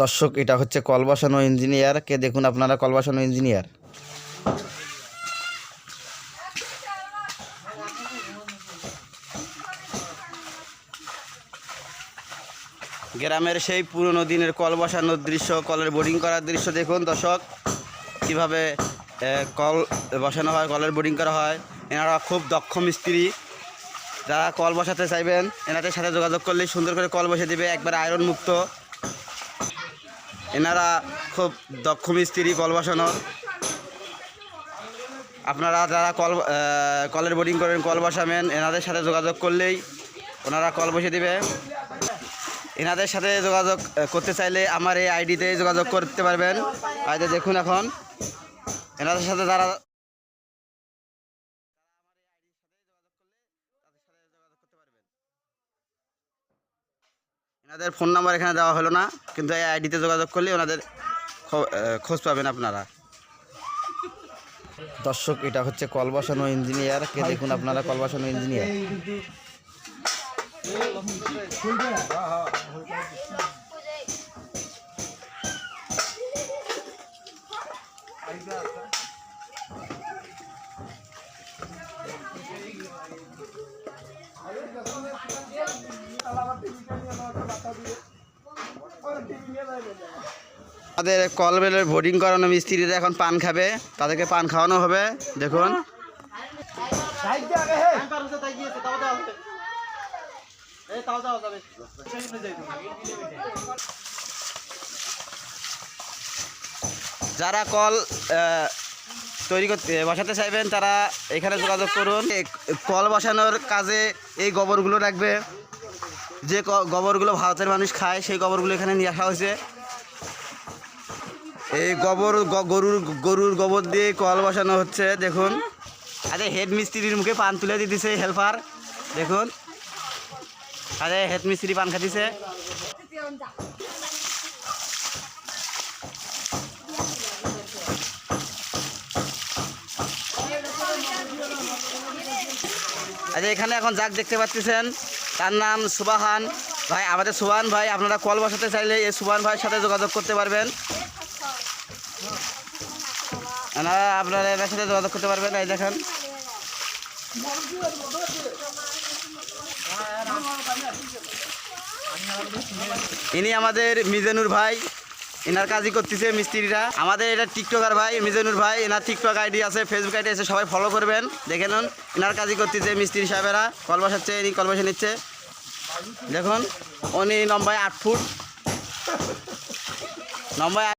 দর্শক, এটা হচ্ছে কল বসানো ইঞ্জিনিয়ার। কে দেখুন আপনারা কল বসানো ইঞ্জিনিয়ার। গ্রামের সেই পুরনো দিনের কল বসানোর দৃশ্য, কলের বোর্ডিং করার দৃশ্য দেখুন দর্শক। কীভাবে কল বসানো হয়, কলের বোর্ডিং করা হয়। এনারা খুব দক্ষ মিস্ত্রি। যারা কল বসাতে চাইবেন, এনাদের সাথে যোগাযোগ করলেই সুন্দর করে কল বসে দেবে, একবার আয়রন মুক্ত। এনারা খুব দক্ষ মিস্ত্রি, কল বসানোর। আপনারা যারা কল কলের বোর্ডিং করেন, কল বসাবেন, এনাদের সাথে যোগাযোগ করলেই ওনারা কল বসে দিবে। এনাদের সাথে যোগাযোগ করতে চাইলে আমার এই আইডিতে যোগাযোগ করতে পারবেন। আইডি দেখুন এখন। এনাদের সাথে যারা এনাদের ফোন নাম্বার এখানে দেওয়া হলো না কিন্তু এই আইডিতে যোগাযোগ করলে ওনাদের খোঁজ পাবেন আপনারা। দর্শক এটা হচ্ছে কল বসানো ইঞ্জিনিয়ার। কে দেখুন আপনারা কল বসানো ইঞ্জিনিয়ার? আমাদের কলবেলের বোর্ডিং করানো মিস্ত্রিরা এখন পান খাবে। তাদেরকে পান খাওয়ানো হবে, দেখুন। যারা কল তৈরি করতে, বসাতে চাইবেন, তারা এখানে যোগাযোগ করুন। কল বসানোর কাজে এই গোবরগুলো রাখবে। যে গোবরগুলো ভারতের মানুষ খায়, সেই গোবরগুলো এখানে নিয়ে আসা হয়েছে। এই গোবর গরুর গরুর গোবর দিয়ে কল বসানো হচ্ছে, দেখুন। আরে হেড মিস্ত্রির মুখে পান তুলে দিয়ে দিছে হেল্পার। দেখুন। আরে হেড মিস্ত্রি পান খাতিছে আচ্ছা এখানে এখন যাক দেখতে পাচ্ছেন। তার নাম সুবাহান ভাই, আমাদের সুবাহান ভাই, আপনারা কল বসাতে চাইলে এই সুবাহান ভাইয়ের সাথে যোগাযোগ করতে পারবেন। আপনারা এনার সাথে যোগাযোগ করতে পারবেন, এই দেখেন। ইনি আমাদের মিজানুর ভাই। এনার কাজই করতেছে মিস্ত্রিরা। আমাদের এটা টিকটকার ভাই, মিজানুর ভাই, এনার টিকটক আইডি আছে ফেসবুক আইডি আছে, সবাই ফলো করবেন। দেখে নেন, এনার কাজই করতেছে মিস্ত্রি সাহেবেরা। কল বসাচ্ছে, ইনি কল বসে নিচ্ছে। দেখুন, উনি লম্বায় আট ফুট। লম্বায়